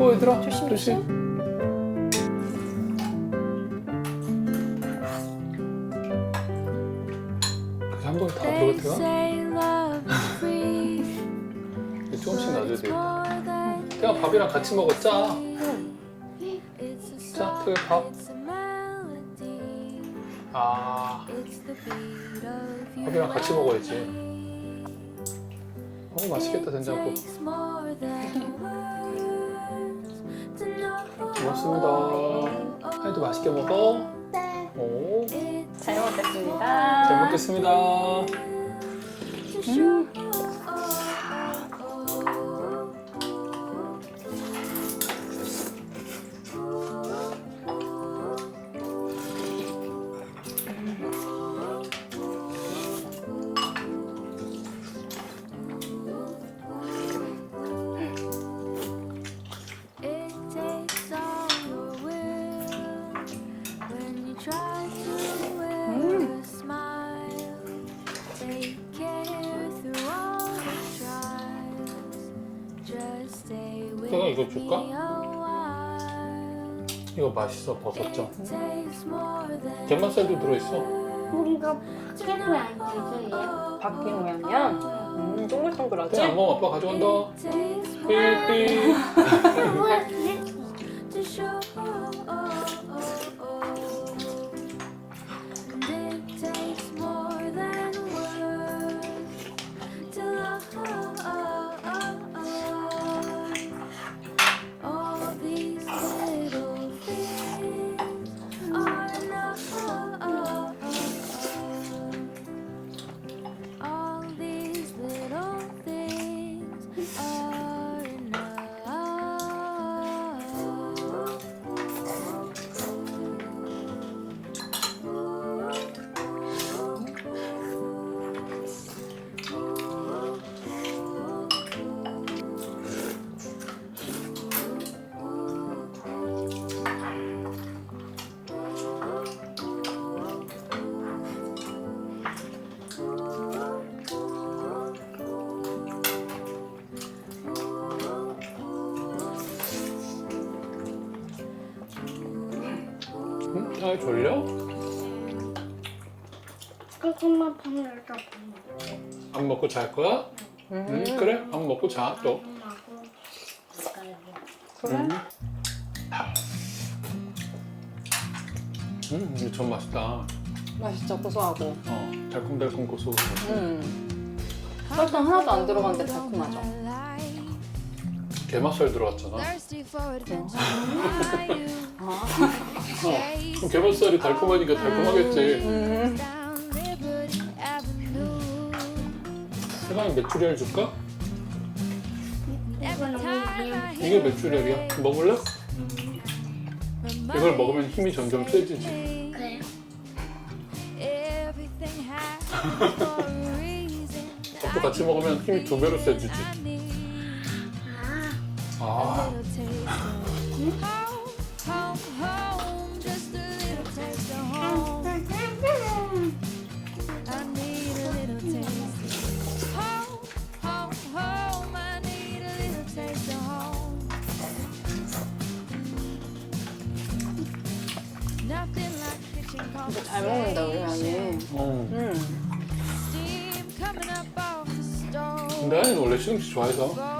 어 뜨거워 얘들아 조심, 조심 한 번에 다 free. 조금씩 놔줘야 되겠다 태가 밥이랑 같이 먹어 짜 It's a 자, song, 태가 밥. it's a melody. 아, 밥이랑 같이 먹어야지. 어 맛있겠다 된장국 고맙습니다. 하이도 맛있게 먹어. 오, 잘 먹겠습니다. 잘 먹겠습니다. To 이거 줄까? 이거 맛있어 버섯전 계란살도 들어있어 우리가 최고의 안녕이에요. 바퀴 모양이야? 음, 동글동글하지? 태가 안먹 아빠 가져간다 삐삐 아 졸려? 조금만 밤을 더안 먹고 잘 거야? 응 그래 안 먹고 자또 밤하고 그래? 음. 음, 이거 전 맛있다. 맛있죠, 고소하고. 어, 달콤달콤 고소. 음. 설탕 하나도 안 들어갔는데 달콤하죠? 게맛살 들어갔잖아. 아. 어, 그럼 게맛살이 달콤하니까 달콤하겠지. 음. 세상에 메추리알 줄까? 이게 메추리알이야. 먹을래? 이걸 먹으면 힘이 점점 세지지. 그래요? Reason. 밥도 같이 먹으면 힘이 두 배로 세지지. 아 아, 잘 먹는다, 우리 언니. 어. 음. 근데 아니 원래 시금치 좋아해서.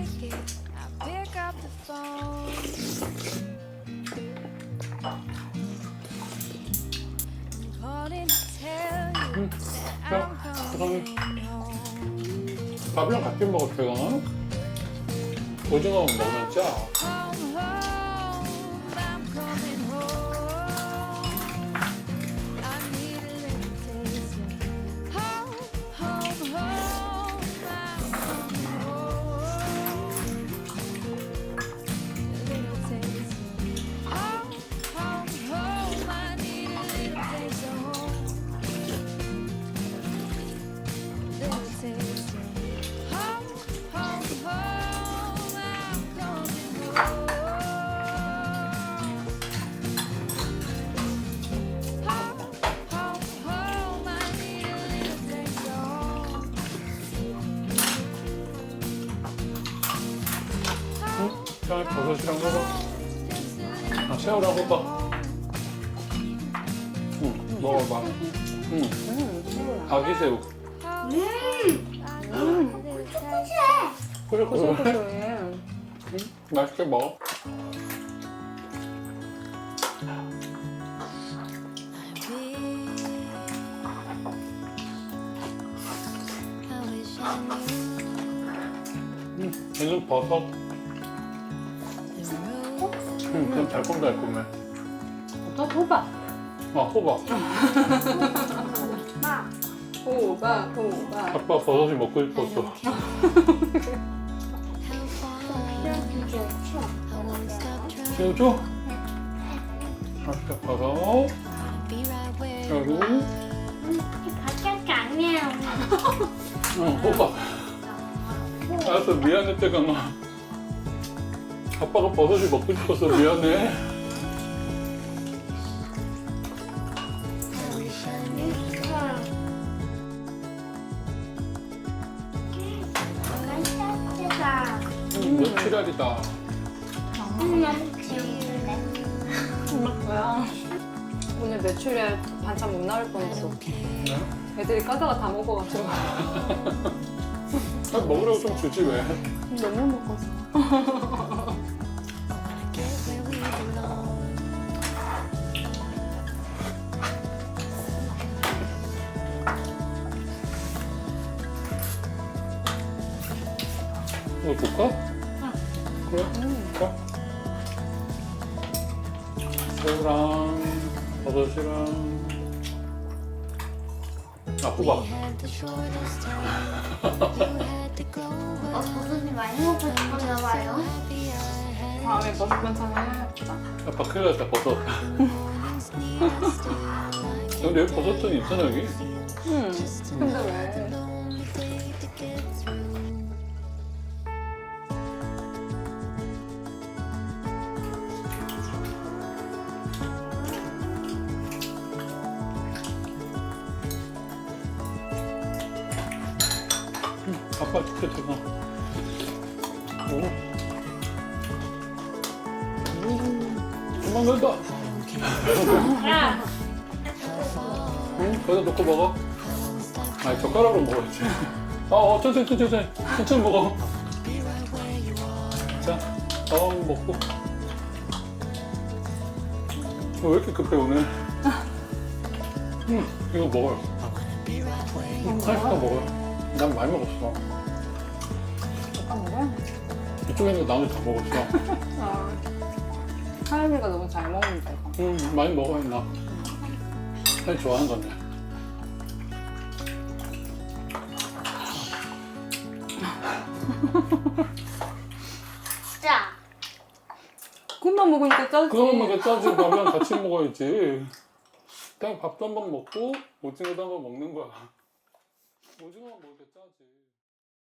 I'm coming home. 밥이랑 같이 먹을 때가 오징어 먹었죠? 응? 자, 버섯이랑 little 아, 새우랑 호박. 응, 먹어봐. 응, 음, 새우야. 아기 새우. 음, 그래, 그래. 고소고소해. 응, 맛있게 먹어. 응, 얘는 버섯. 응, 그럼 달콤달콤해. 또 호박. 아, 호박. 마. 호박, 호박. 아빠 버섯이 먹고 싶었어. 새우 줘? 맛있게 버섯. 그리고, 음, 밖에 아니에요. 응, 호박. 알았어, 미안해, 때강아. 아빠가 버섯이 먹고 싶어서 미안해. I wish I knew 맛있다. 응, 며칠 알이다. 음, 나도 귀여운데. 뭐야? 오늘 매출에 반찬 못 나올 뻔했어. 네? 애들이 까다가 다 먹어가지고. 아, 먹으라고 좀 주지, 왜? 너무 belong 이거 볼까? 그래? 볼까? 새우랑 버섯이랑 had to go 어, 버섯이 많이 먹고 싶었나 봐요. happy I had 다음에 버섯 반찬 해야겠다. 아빠 큰일 났다 버섯 근데 여기 버섯은 있잖아 여기 응. 근데 왜? 아빠 음, 금방 된다. 야, 응? 거기다 놓고 먹어? 아니 젓가락으로 먹어야지 어, 어 천천히 천천히 천천히. 천천히 먹어. 자, 어 먹고. 어, 왜 이렇게 급해 오늘? 응 이거 먹어요. 응, 하나씩 더 먹어요. 난 많이 먹었어? 이쪽에 있는 거 나머지 다 먹었어 아. 하연이가 너무 잘 먹는다, 이거. 응 많이 먹어 했나 난 좋아하는 건데 자. 그것만 먹으니까 짜지. 그거 먹으면 짜지 밥이랑 같이 먹어야지 그냥 밥도 한 번 먹고 오징어도 한 번 먹는 거야 오징어 먹을 때 짜지